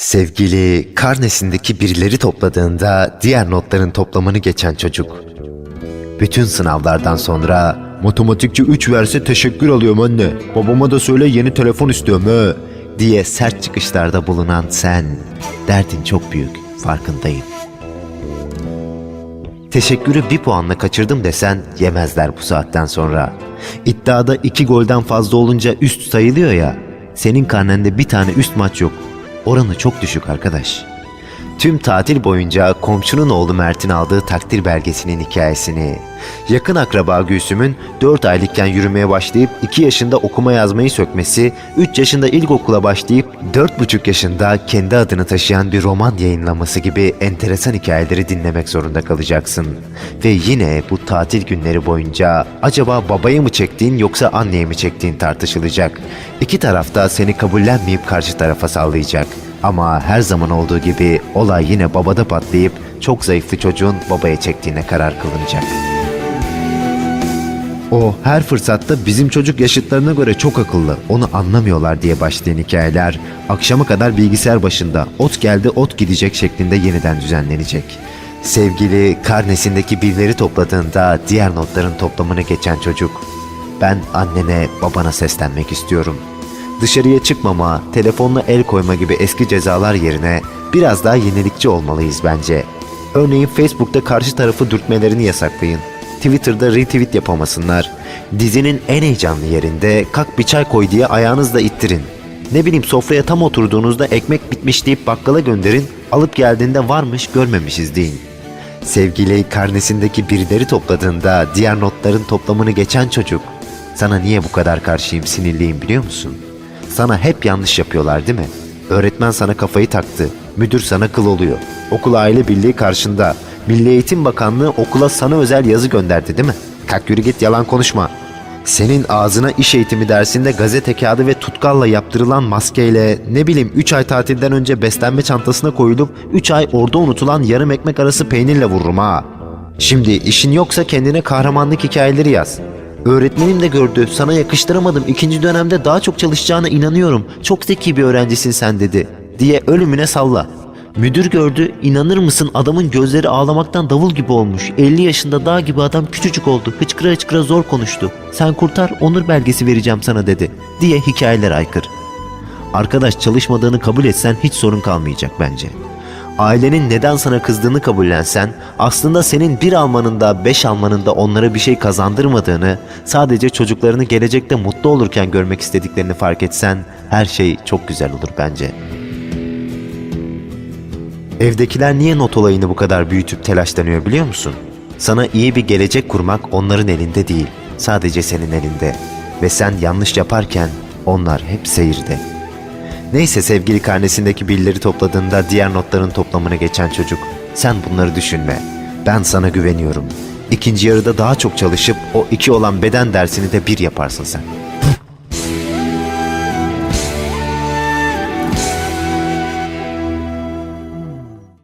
Sevgili karnesindeki birileri topladığında diğer notların toplamını geçen çocuk. Bütün sınavlardan sonra matematikçi 3 verse teşekkür alıyorum anne. Babama da söyle yeni telefon istiyorum he diye sert çıkışlarda bulunan sen. Derdin çok büyük farkındayım. Teşekkürü bir puanla kaçırdım desen yemezler bu saatten sonra. İddiada iki golden fazla olunca üst sayılıyor ya. Senin karnende bir tane üst maç yok. Oranı çok düşük arkadaş. Tüm tatil boyunca komşunun oğlu Mert'in aldığı takdir belgesinin hikayesini, yakın akraba Gülsüm'ün 4 aylıkken yürümeye başlayıp 2 yaşında okuma yazmayı sökmesi, 3 yaşında ilkokula başlayıp 4,5 yaşında kendi adını taşıyan bir roman yayınlaması gibi enteresan hikayeleri dinlemek zorunda kalacaksın. Ve yine bu tatil günleri boyunca acaba babayı mı çektiğin yoksa anneye mi çektiğin tartışılacak. İki tarafta seni kabullenmeyip karşı tarafa sallayacak. Ama her zaman olduğu gibi olay yine babada patlayıp çok zayıflı çocuğun babaya çektiğine karar kılınacak. O her fırsatta bizim çocuk yaşıtlarına göre çok akıllı, onu anlamıyorlar diye başlayan hikayeler akşama kadar bilgisayar başında ot geldi ot gidecek şeklinde yeniden düzenlenecek. Sevgili karnesindeki billeri topladığında diğer notların toplamını geçen çocuk. Ben annene babana seslenmek istiyorum. Dışarıya çıkmama, telefonla el koyma gibi eski cezalar yerine biraz daha yenilikçi olmalıyız bence. Örneğin Facebook'ta karşı tarafı dürtmelerini yasaklayın. Twitter'da retweet yapamasınlar. Dizinin en heyecanlı yerinde kalk bir çay koy diye ayağınızla ittirin. Ne bileyim sofraya tam oturduğunuzda ekmek bitmiş deyip bakkala gönderin, alıp geldiğinde varmış görmemişiz deyin. Sevgili karnesindeki birileri topladığında diğer notların toplamını geçen çocuk. Sana niye bu kadar karşıyım sinirliyim biliyor musun? Sana hep yanlış yapıyorlar değil mi? Öğretmen sana kafayı taktı. Müdür sana kıl oluyor. Okul aile birliği karşında. Milli Eğitim Bakanlığı okula sana özel yazı gönderdi değil mi? Kalk yürü git yalan konuşma. Senin ağzına iş eğitimi dersinde gazete kağıdı ve tutkalla yaptırılan maskeyle ne bileyim 3 ay tatilden önce beslenme çantasına koyulup 3 ay orada unutulan yarım ekmek arası peynirle vururum ha. Şimdi işin yoksa kendine kahramanlık hikayeleri yaz. Öğretmenim de gördü. Sana yakıştıramadım. İkinci dönemde daha çok çalışacağına inanıyorum. Çok zeki bir öğrencisin sen dedi. Diye ölümüne salla. Müdür gördü. İnanır mısın adamın gözleri ağlamaktan davul gibi olmuş. 50 yaşında dağ gibi adam küçücük oldu. Hıçkıra hıçkıra zor konuştu. Sen kurtar onur belgesi vereceğim sana dedi. Diye hikayeler aykır. Arkadaş çalışmadığını kabul etsen hiç sorun kalmayacak bence. Ailenin neden sana kızdığını kabullensen, aslında senin bir almanın da beş almanın da onlara bir şey kazandırmadığını, sadece çocuklarını gelecekte mutlu olurken görmek istediklerini fark etsen, her şey çok güzel olur bence. Evdekiler niye not olayını bu kadar büyütüp telaşlanıyor biliyor musun? Sana iyi bir gelecek kurmak onların elinde değil, sadece senin elinde. Ve sen yanlış yaparken onlar hep seyirde. Neyse sevgili karnesindeki billeri topladığında diğer notların toplamını geçen çocuk. Sen bunları düşünme. Ben sana güveniyorum. İkinci yarıda daha çok çalışıp o iki olan beden dersini de bir yaparsın sen.